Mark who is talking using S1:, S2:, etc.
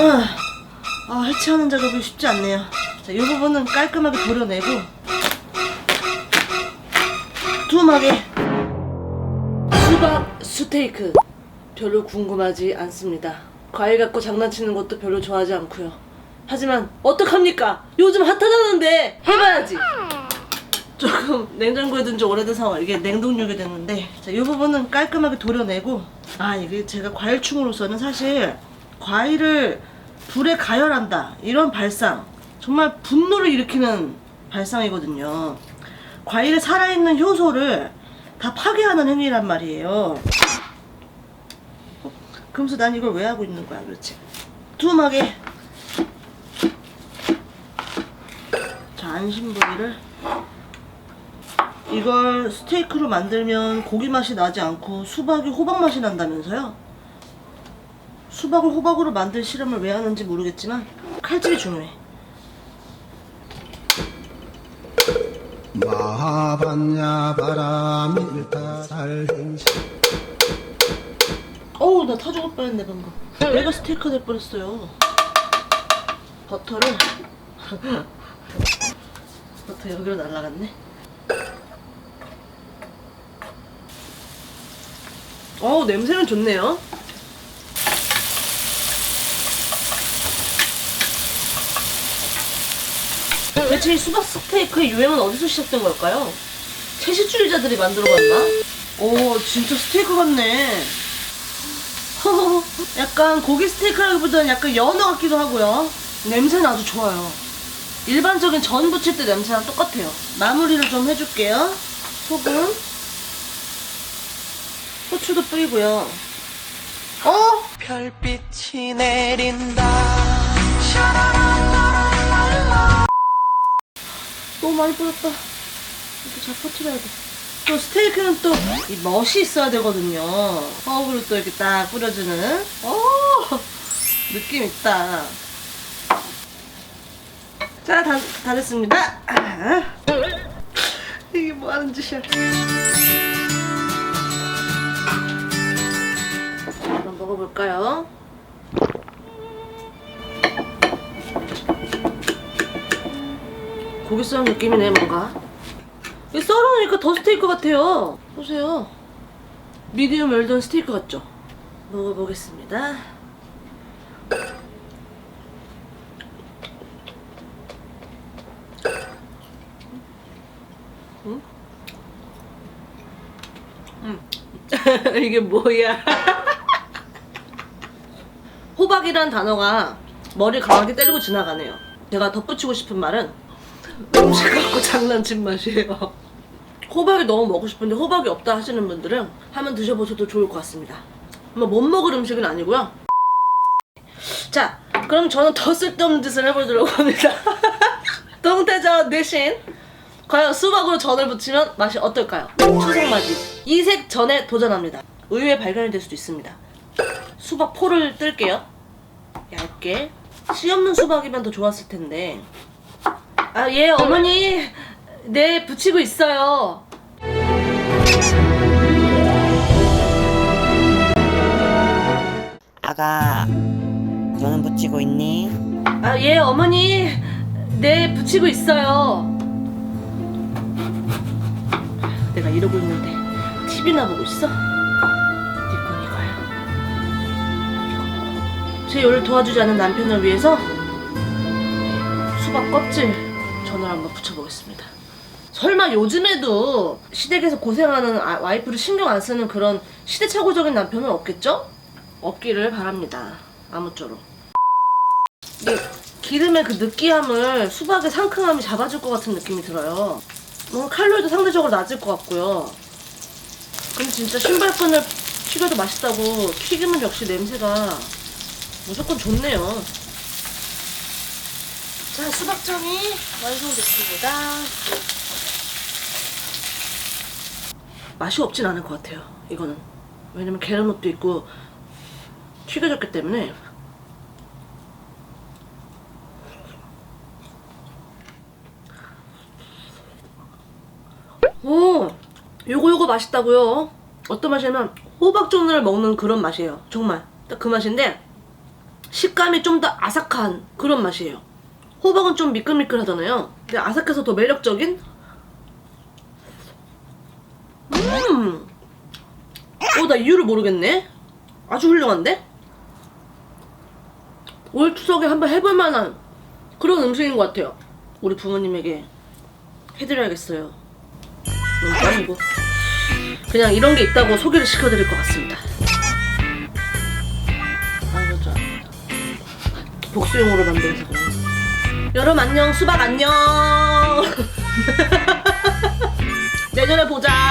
S1: 아, 해체하는 작업이 쉽지 않네요. 자, 이 부분은 깔끔하게 도려내고 두툼하게 수박 스테이크 별로 궁금하지 않습니다. 과일 갖고 장난치는 것도 별로 좋아하지 않고요. 하지만 어떡합니까? 요즘 핫하다는데 해봐야지. 조금 냉장고에 둔지 오래된 상황 이게 냉동육이 됐는데 자, 이 부분은 깔끔하게 도려내고 아 이게 제가 과일충으로서는 사실 과일을 불에 가열한다. 이런 발상. 정말 분노를 일으키는 발상이거든요. 과일에 살아있는 효소를 다 파괴하는 행위란 말이에요. 어, 그러면서 난 이걸 왜 하고 있는 거야 도대체? 두툼하게. 자 안심부리를. 이걸 스테이크로 만들면 고기 맛이 나지 않고 수박이 호박 맛이 난다면서요? 수박을 호박으로 만들 실험을 왜 하는지 모르겠지만 칼집이 중요해.
S2: 마하반야 바람이 일타 살행시
S1: 어우 나 타 죽을 뻔했네 방금. 내가 스테이크 될 뻔했어요. 버터를 버터 여기로 날라갔네. 어우 냄새는 좋네요. 대체 이 수박 스테이크의 유행은 어디서 시작된 걸까요? 채식주의자들이 만들어봤나? 오 진짜 스테이크 같네. 약간 고기 스테이크라기보다는 약간 연어 같기도 하고요. 냄새는 아주 좋아요. 일반적인 전 부칠 때 냄새랑 똑같아요. 마무리를 좀 해줄게요. 소금, 후추도 뿌리고요. 어?
S3: 별빛이 내린다
S1: 너무 많이 뿌렸다. 이렇게 잘 퍼뜨려야 돼. 또 스테이크는 또 이 멋이 있어야 되거든요. 허브를 또 이렇게 딱 뿌려주는. 오! 느낌 있다. 자, 다, 다 됐습니다. 아. 이게 뭐 하는 짓이야. 자, 한번 먹어볼까요? 고기 썰은 느낌이네 뭔가 이 썰어놓으니까 더 스테이크 같아요 보세요 미디움 웰던 스테이크 같죠? 먹어보겠습니다 음? 음. 이게 뭐야 호박이란 단어가 머리 강하게 때리고 지나가네요 제가 덧붙이고 싶은 말은 음식 갖고 장난친 맛이에요. 호박이 너무 먹고 싶은데 호박이 없다 하시는 분들은 한번 드셔보셔도 좋을 것 같습니다. 뭐못 먹을 음식은 아니고요. 자, 그럼 저는 더 쓸데없는 짓을 해보도록 합니다. 동태전 대신 과연 수박으로 전을 부치면 맛이 어떨까요? 추석맞이 이색 전에 도전합니다. 의외의 발견이 될 수도 있습니다. 수박 포를 뜰게요. 얇게. 씨 없는 수박이면 더 좋았을 텐데 아, 예, 어머니. 네, 붙이고 있어요.
S4: 아가 너는 붙이고 있니?
S1: 아, 예, 어머니. 네, 붙이고 있어요. 내가 이러고 있는데 TV나 보고 있어? 네건 이거야. 이거. 제 요리를 도와주지 않는 남편을 위해서 수박 껍질 전을 한번 붙여보겠습니다. 설마 요즘에도 시댁에서 고생하는 아- 와이프를 신경 안 쓰는 그런 시대착오적인 남편은 없겠죠? 없기를 바랍니다. 아무쪼록. 이게 기름의 그 느끼함을 수박의 상큼함이 잡아줄 것 같은 느낌이 들어요. 뭔가 칼로리도 상대적으로 낮을 것 같고요. 근데 진짜 신발끈을 튀겨도 맛있다고 튀김은 역시 냄새가 무조건 좋네요. 자, 수박전이 완성됐습니다. 맛이 없진 않을 것 같아요. 이거는 왜냐면 계란옷도 있고 튀겨졌기 때문에 오 요거 요거 맛있다고요. 어떤 맛이냐면 호박전을 먹는 그런 맛이에요. 정말 딱 그 맛인데 식감이 좀 더 아삭한 그런 맛이에요. 호박은 좀 미끌미끌하잖아요. 근데 아삭해서 더 매력적인? 음! 어, 나 이유를 모르겠네? 아주 훌륭한데? 올 추석에 한번 해볼 만한 그런 음식인 것 같아요. 우리 부모님에게 해드려야겠어요. 너무 땀이고. 그냥 이런 게 있다고 소개를 시켜드릴 것 같습니다. 아이고, 저. 복수용으로 만들어서 그래. 여러분 안녕, 수박 안녕. 내년에 보자.